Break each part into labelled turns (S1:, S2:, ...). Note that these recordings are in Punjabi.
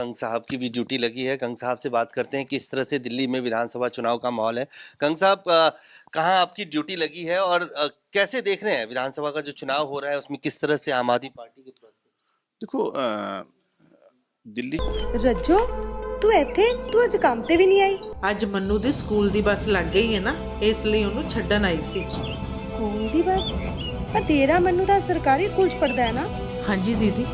S1: कंग साहब की भी ड्यूटी लगी है कंग साहब से बात करते हैं किस तरह से दिल्ली में विधानसभा चुनाव का माहौल है कंग साहब अ, कहाँ आपकी ड्यूटी लगी है और अ, कैसे देख रहे हैं विधानसभा का जो चुनाव हो रहा है उसमें किस तरह से आम आदमी पार्टी के prospects?
S2: ਦੇਖੋ ਅਹ, ਦਿੱਲੀ
S3: ਰੱਜੋ ਤੂੰ ਇੱਥੇ ਤੂੰ ਅੱਜ ਕੰਮ ਤੇ ਵੀ ਨਹੀਂ ਆਈ
S4: ਅੱਜ ਮੰਨੂ ਦੇ ਸਕੂਲ ਦੀ ਬੱਸ ਲੱਗ ਗਈ ਹੈ ਨਾ ਇਸ ਲਈ ਉਹਨੂੰ ਛੱਡਣ ਆਈ ਸੀ
S3: ਸਕੂਲ ਦੀ ਬਸ ਪਰ ਤੇਰਾ ਮੈਨੂੰ ਤਾਂ ਸਰਕਾਰੀ ਸਕੂਲ ਚ ਪੜਦਾ ਹੈ ਨਾ
S4: ਹਾਂਜੀ ਦੀਦੀ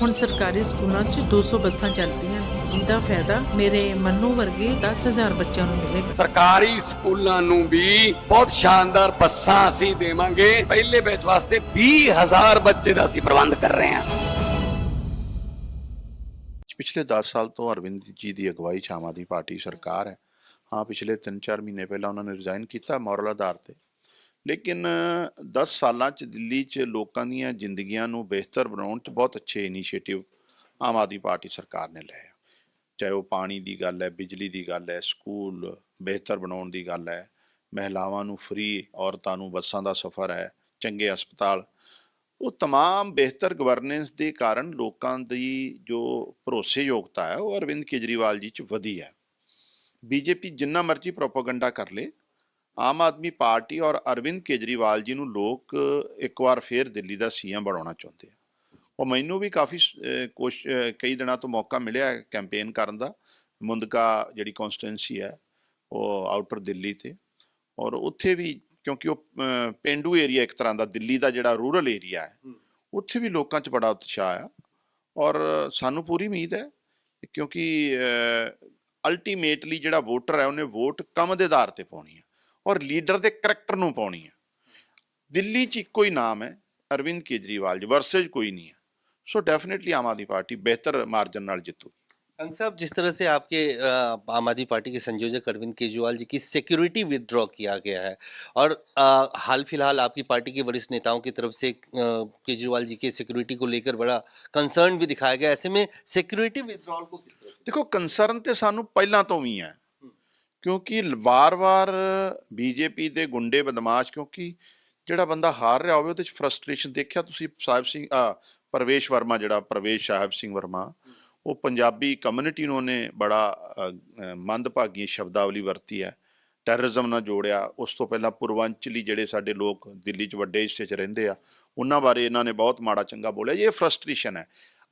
S4: ਹੁਣ ਸਰਕਾਰੀ ਸਕੂਲਾਂ 'ਚ 200 ਬੱਸਾਂ ਚੱਲਦੀਆਂ। ਜਿਹਦਾ ਫਾਇਦਾ ਮੇਰੇ ਮੰਨੂ ਵਰਗੇ 10000 ਬੱਚਿਆਂ ਨੂੰ ਮਿਲੇਗਾ।
S5: ਸਰਕਾਰੀ ਸਕੂਲਾਂ ਨੂੰ ਵੀ ਬਹੁਤ ਸ਼ਾਨਦਾਰ ਬੱਸਾਂ ਅਸੀਂ ਦੇਵਾਂਗੇ। ਪਹਿਲੇ ਬੈਚ ਵਾਸਤੇ 20000 ਬੱਚੇ ਦਾ ਅਸੀਂ ਪ੍ਰਬੰਧ ਕਰ ਰਹੇ ਹਾਂ।
S2: ਪਿਛਲੇ 10 ਸਾਲ ਤੋਂ ਅਰਵਿੰਦ ਜੀ ਦੀ ਅਗਵਾਈ 'ਚ ਆਮ ਆਦਮੀ ਪਾਰਟੀ ਸਰਕਾਰ ਹੈ। ਹਾਂ ਪਿਛਲੇ 3-4 ਮਹੀਨੇ ਪਹਿਲਾਂ ਉਹਨਾਂ ਨੇ ਰਿਜ਼ਾਈਨ ਕੀਤਾ ਮੋਰਲ ਆਧਾਰ ਤੇ। ਲੇਕਿਨ 10 ਸਾਲਾਂ 'ਚ ਦਿੱਲੀ 'ਚ ਲੋਕਾਂ ਦੀਆਂ ਜ਼ਿੰਦਗੀਆਂ ਨੂੰ ਬਿਹਤਰ ਬਣਾਉਣ 'ਚ ਬਹੁਤ ਅੱਛੇ ਇਨੀਸ਼ੀਏਟਿਵ ਆਮ ਆਦਮੀ ਪਾਰਟੀ ਸਰਕਾਰ ਨੇ ਲਏ ਆ। ਚਾਹੇ ਉਹ ਪਾਣੀ ਦੀ ਗੱਲ ਹੈ ਬਿਜਲੀ ਦੀ ਗੱਲ ਹੈ ਸਕੂਲ ਬਿਹਤਰ ਬਣਾਉਣ ਦੀ ਗੱਲ ਹੈ ਮਹਿਲਾਵਾਂ ਨੂੰ ਫ੍ਰੀ ਔਰਤਾਂ ਨੂੰ ਬੱਸਾਂ ਦਾ ਸਫ਼ਰ ਹੈ ਚੰਗੇ ਹਸਪਤਾਲ ਉਹ तमाम ਬਿਹਤਰ ਗਵਰਨੈਂਸ ਦੇ ਕਾਰਨ ਲੋਕਾਂ ਦੀ ਜੋ ਭਰੋਸੇਯੋਗਤਾ ਹੈ ਉਹ ਅਰਵਿੰਦ ਕੇਜਰੀਵਾਲ ਜੀ ਚ ਵਧੀ ਹੈ ਬੀਜੇਪੀ ਜਿੰਨਾ ਮਰਜ਼ੀ ਪ੍ਰੋਪਾਗੈਂਡਾ ਕਰ ਲੇ ਆਮ ਆਦਮੀ ਪਾਰਟੀ ਔਰ ਅਰਵਿੰਦ ਕੇਜਰੀਵਾਲ ਜੀ ਨੂੰ ਲੋਕ ਇੱਕ ਵਾਰ ਫੇਰ ਦਿੱਲੀ ਦਾ ਸੀਐਮ ਬਣਾਉਣਾ ਚਾਹੁੰਦੇ ਆ। ਉਹ ਮੈਨੂੰ ਵੀ ਕਾਫੀ ਕੋਸ਼ ਕਈ ਦਿਨਾਂ ਤੋਂ ਮੌਕਾ ਮਿਲਿਆ ਕੈਂਪੇਨ ਕਰਨ ਦਾ। ਮੁੰਦਕਾ ਜਿਹੜੀ ਕਨਸਟੀਟੈਂਸੀ ਹੈ ਉਹ ਆਊਟਰ ਦਿੱਲੀ ਤੇ। ਔਰ ਉੱਥੇ ਵੀ ਕਿਉਂਕਿ ਉਹ ਪੇਂਡੂ ਏਰੀਆ ਇੱਕ ਤਰ੍ਹਾਂ ਦਾ ਦਿੱਲੀ ਦਾ ਜਿਹੜਾ ਰੂਰਲ ਏਰੀਆ ਹੈ ਉੱਥੇ ਵੀ ਲੋਕਾਂ 'ਚ ਬੜਾ ਉਤਸ਼ਾਹ ਆ। ਔਰ ਸਾਨੂੰ ਪੂਰੀ ਉਮੀਦ ਹੈ ਕਿਉਂਕਿ ਅਲਟੀਮੇਟਲੀ ਜਿਹੜਾ ਵੋਟਰ ਹੈ ਉਹਨੇ ਵੋਟ ਕੰਮ ਦੇ ਆਧਾਰ ਤੇ ਪਾਉਣੀ ਹੈ ਔਰ ਲੀਡਰ ਦੇ ਕਰੈਕਟਰ ਨੂੰ ਪਾਉਣੀ ਹੈ ਦਿੱਲੀ 'ਚ ਇੱਕੋ ਹੀ ਨਾਮ ਹੈ ਅਰਵਿੰਦ ਕੇਜਰੀਵਾਲ ਜੀ ਵਰਸੇਜ ਕੋਈ ਨਹੀਂ ਹੈ so definitely Aam Aadmi party ਬਿਹਤਰ ਮਾਰਜਨ ਨਾਲ ਜਿੱਤੂ
S1: कंग साहब जिस तरह से आपके अ, आम आदमी पार्टी के संयोजक अरविंद केजरीवाल जी की सिक्योरिटी विदड्रॉ किया गया है और अ, हाल फिलहाल आपकी पार्टी के वरिष्ठ नेताओं की तरफ से अ, केजरीवाल जी की सिक्योरिटी को लेकर बड़ा कंसर्न भी दिखाया गया ऐसे में सिक्योरिटी विदड्रॉल को किस तरह से
S2: ਦੇਖੋ ਕੰਸਰਨ ਤੇ ਸਾਨੂੰ ਪਹਿਲਾਂ ਤੋਂ ਵੀ ਹੈ ਕਿਉਂਕਿ ਲ- ਵਾਰ-ਵਾਰ ਬੀਜੇਪੀ ਦੇ ਗੁੰਡੇ ਬਦਮਾਸ਼, ਕਿਉਂਕਿ ਜਿਹੜਾ ਬੰਦਾ ਹਾਰ ਰਿਹਾ ਹੋਵੇ ਉਹਦੇ ਚ ਫਰਸਟ੍ਰੇਸ਼ਨ ਦੇਖਿਆ ਤੁਸੀਂ ਸਾਹਿਬ ਸਿੰਘ ਆ ਪ੍ਰਵੇਸ਼ ਵਰਮਾ ਜਿਹੜਾ ਪਰਵੇਸ਼ ਸਾਹਿਬ ਸਿੰਘ ਵਰਮਾ, ਉਹ ਪੰਜਾਬੀ ਕਮਿਊਨਿਟੀ ਨੂੰ ਉਹਨੇ ਬੜਾ ਮੰਦਭਾਗੀ ਸ਼ਬਦਾਵਲੀ ਵਰਤੀ ਹੈ। ਟੈਰਰਿਜ਼ਮ ਨਾਲ ਜੋੜਿਆ, ਉਸ ਤੋਂ ਪਹਿਲਾਂ ਪੂਰਵਾਂਚਲੀ ਜਿਹੜੇ ਸਾਡੇ ਲੋਕ ਦਿੱਲੀ 'ਚ ਵੱਡੇ ਹਿੱਸੇ 'ਚ ਰਹਿੰਦੇ ਆ, ਉਹਨਾਂ ਬਾਰੇ ਇਹਨਾਂ ਨੇ ਬਹੁਤ ਮਾੜਾ ਚੰਗਾ ਬੋਲਿਆ, ਇਹ ਫਰਸਟ੍ਰੇਸ਼ਨ ਹੈ।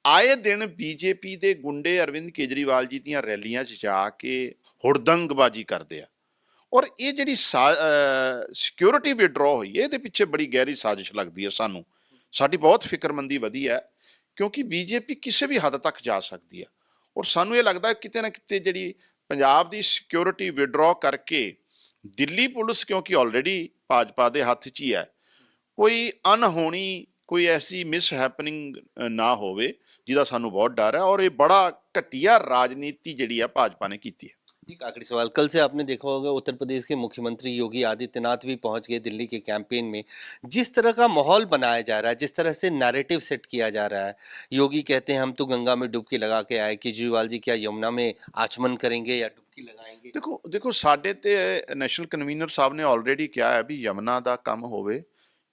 S2: ਆਏ ਦਿਨ ਬੀਜੇਪੀ ਦੇ ਗੁੰਡੇ ਅਰਵਿੰਦ ਕੇਜਰੀਵਾਲ ਜੀ ਦੀਆਂ ਰੈਲੀਆਂ 'ਚ ਜਾ ਕੇ ਹੁੜਦੰਗਬਾਜ਼ੀ ਕਰਦੇ ਆ। ਔਰ ਇਹ ਜਿਹੜੀ ਸਿਕਿਉਰਿਟੀ ਵਿਡਰਾਅ ਹੋਈ ਹੈ, ਇਹਦੇ ਪਿੱਛੇ ਬੜੀ ਗਹਿਰੀ ਸਾਜ਼ਿਸ਼ ਲੱਗਦੀ ਹੈ ਸਾਨੂੰ। ਸਾਡੀ ਬਹੁਤ ਫਿਕਰਮੰਦੀ ਵਧੀ ਹੈ, ਕਿਉਂਕਿ ਬੀਜੇਪੀ ਕਿਸੇ ਵੀ ਹੱਦ ਤੱਕ ਜਾ ਸਕਦੀ ਹੈ। ਔਰ ਸਾਨੂੰ ਇਹ ਲੱਗਦਾ ਕਿਤੇ ਨਾ ਕਿਤੇ ਜਿਹੜੀ ਪੰਜਾਬ ਦੀ ਸਿਕਿਉਰਿਟੀ ਵਿਡਰਾਅ ਕਰਕੇ ਦਿੱਲੀ ਪੁਲਿਸ ਕਿਉਂਕਿ ਆਲਰੇਡੀ ਭਾਜਪਾ ਦੇ ਹੱਥ 'ਚ ਹੀ ਹੈ, ਕੋਈ ਅਨਹੋਣੀ ਕੋਈ ਐਸੀ ਮਿਸ ਹੈਪਨਿੰਗ ਨਾ ਹੋਵੇ, ਜਿਹਦਾ ਸਾਨੂੰ ਬਹੁਤ ਡਰ ਹੈ। ਔਰ ਇਹ ਬੜਾ ਘਟੀਆ ਰਾਜਨੀਤੀ ਜਿਹੜੀ ਆ ਭਾਜਪਾ ਨੇ ਕੀਤੀ ਹੈ।
S1: एक आखिरी सवाल कल से आपने देखा होगा उत्तर प्रदेश के मुख्यमंत्री योगी आदित्यनाथ भी पहुंच गए दिल्ली के कैंपेन में जिस तरह का माहौल बनाया जा रहा है जिस तरह से नैरेटिव सेट किया जा रहा है योगी कहते हैं हम तो गंगा में डुबकी लगा के आए केजरीवाल जी क्या यमुना में आचमन करेंगे या डुबकी लगाएंगे
S2: ਦੇਖੋ ਦੇਖੋ ਸਾਡੇ ਤੇ ਨੈਸ਼ਨਲ ਕਨਵੀਨਰ ਸਾਹਿਬ ਨੇ ਆਲਰੇਡੀ ਕਿਹਾ ਹੈ ਵੀ ਯਮਨਾ ਦਾ ਕੰਮ ਹੋਵੇ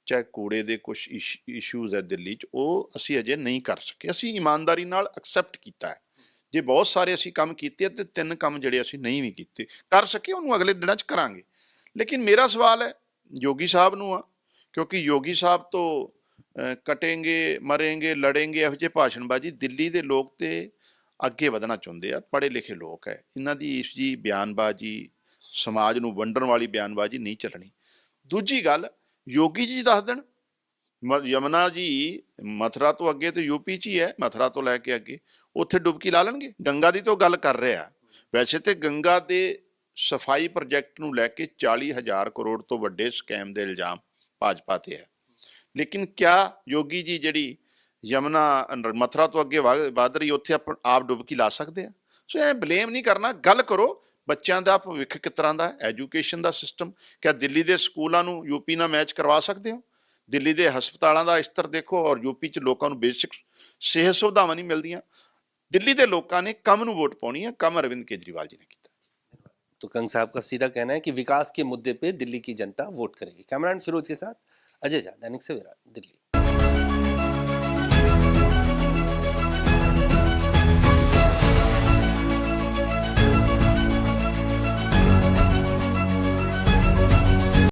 S2: ਚਾਹੇ ਕੂੜੇ ਦੇ ਕੁਝ ਇਸ਼ੂਜ਼ ਹੈ ਦਿੱਲੀ 'ਚ ਉਹ ਅਸੀਂ ਅਜੇ ਨਹੀਂ ਕਰ ਸਕੇ ਅਸੀਂ ਇਮਾਨਦਾਰੀ ਨਾਲ ਐਕਸੈਪਟ ਕੀਤਾ ਹੈ ਜੇ ਬਹੁਤ ਸਾਰੇ ਅਸੀਂ ਕੰਮ ਕੀਤੇ ਤੇ ਤਿੰਨ ਕੰਮ ਜਿਹੜੇ ਅਸੀਂ ਨਹੀਂ ਵੀ ਕੀਤੇ, ਕਰ ਸਕੇ ਉਹਨੂੰ ਅਗਲੇ ਦਿਨਾਂ 'ਚ ਕਰਾਂਗੇ। ਲੇਕਿਨ ਮੇਰਾ ਸਵਾਲ ਹੈ, ਯੋਗੀ ਸਾਹਿਬ ਨੂੰ ਆ, ਕਿਉਂਕਿ ਯੋਗੀ ਸਾਹਿਬ ਤੋਂ ਕਟेंगे ਮਰेंगे ਲੜेंगे ਇਹੋ ਜਿਹੇ ਭਾਸ਼ਣਬਾਜ਼ੀ ਦਿੱਲੀ ਦੇ ਲੋਕ ਤੇ ਅੱਗੇ ਵਧਣਾ ਚਾਹੁੰਦੇ ਆ, ਪੜ੍ਹੇ ਲਿਖੇ ਲੋਕ ਹੈ। ਇਹਨਾਂ ਦੀ ਇਸ ਜੀ ਬਿਆਨਬਾਜ਼ੀ, ਸਮਾਜ ਨੂੰ ਵੰਡਣ ਵਾਲੀ ਬਿਆਨਬਾਜ਼ੀ ਨਹੀਂ ਚੱਲਣੀ। ਦੂਜੀ ਗੱਲ, ਯੋਗੀ ਜੀ ਦੱਸ ਦੇਣ ਯਮਨਾ ਜੀ, ਮਥੁਰਾ ਤੋਂ ਅੱਗੇ ਤੇ ਯੂਪੀ ਚ ਹੀ ਹੈ, ਮਥੁਰਾ ਤੋਂ ਲੈ ਕੇ ਅੱਗੇ। ਉੱਥੇ ਡੁਬਕੀ ਲਾ ਲੈਣਗੇ? ਗੰਗਾ ਦੀ ਤੋਂ ਗੱਲ ਕਰ ਰਿਹਾ। ਵੈਸੇ ਤੇ ਗੰਗਾ ਦੇ ਸਫ਼ਾਈ ਪ੍ਰੋਜੈਕਟ ਨੂੰ ਲੈ ਕੇ 40000 ਕਰੋੜ ਤੋਂ ਵੱਡੇ ਸਕੈਮ ਦੇ ਇਲਜ਼ਾਮ ਭਾਜਪਾ ਤੇ ਹੈ। ਲੇਕਿਨ ਕਿਆ ਯੋਗੀ ਜੀ ਜਿਹੜੀ ਯਮਨਾ, ਅਨ- ਮਥੁਰਾ ਤੋਂ ਅੱਗੇ ਵਧ ਵਧ ਰਹੀ, ਉੱਥੇ ਆਪ ਆਪ ਡੁਬਕੀ ਲਾ ਸਕਦੇ ਆ? ਸੋ ਐ ਬਲੇਮ ਨਹੀਂ ਕਰਨਾ। ਗੱਲ ਕਰੋ, ਬੱਚਿਆਂ ਦਾ ਭਵਿੱਖ ਕਿਸ ਤਰ੍ਹਾਂ ਦਾ ਐਜੂਕੇਸ਼ਨ ਦਾ ਸਿਸਟਮ ਕਿਆ ਦਿੱਲੀ ਦੇ ਸਕੂਲਾਂ ਨੂੰ ਯੂਪੀ ਨਾਲ ਮੈਚ ਕਰਵਾ ਸਕਦੇ ਹੋ? ਦਿੱਲੀ ਦੇ ਹਸਪਤਾਲਾਂ ਦਾ ਸਤਰ ਦੇਖੋ ਔਰ ਯੂਪੀ ਚ ਲੋਕਾਂ ਨੂੰ ਬੇਸਿਕ ਸਿਹਤ ਸੁਵਿਧਾਵਾਂ ਨਹੀਂ ਮਿਲਦੀਆਂ ਦਿੱਲੀ ਦੇ ਲੋਕਾਂ ਨੇ ਕੰਮ ਨੂੰ ਵੋਟ ਪਾਉਣੀ ਹੈ ਕੰਮ ਅਰਵਿੰਦ ਕੇਜਰੀਵਾਲ ਜੀ ਨੇ ਕੀਤਾ
S1: तो कंग साहब का सीधा कहना है कि विकास के मुद्दे पे दिल्ली की जनता वोट करेगी कैमरान फिरोज के साथ अजय झा दैनिक सवेरा दिल्ली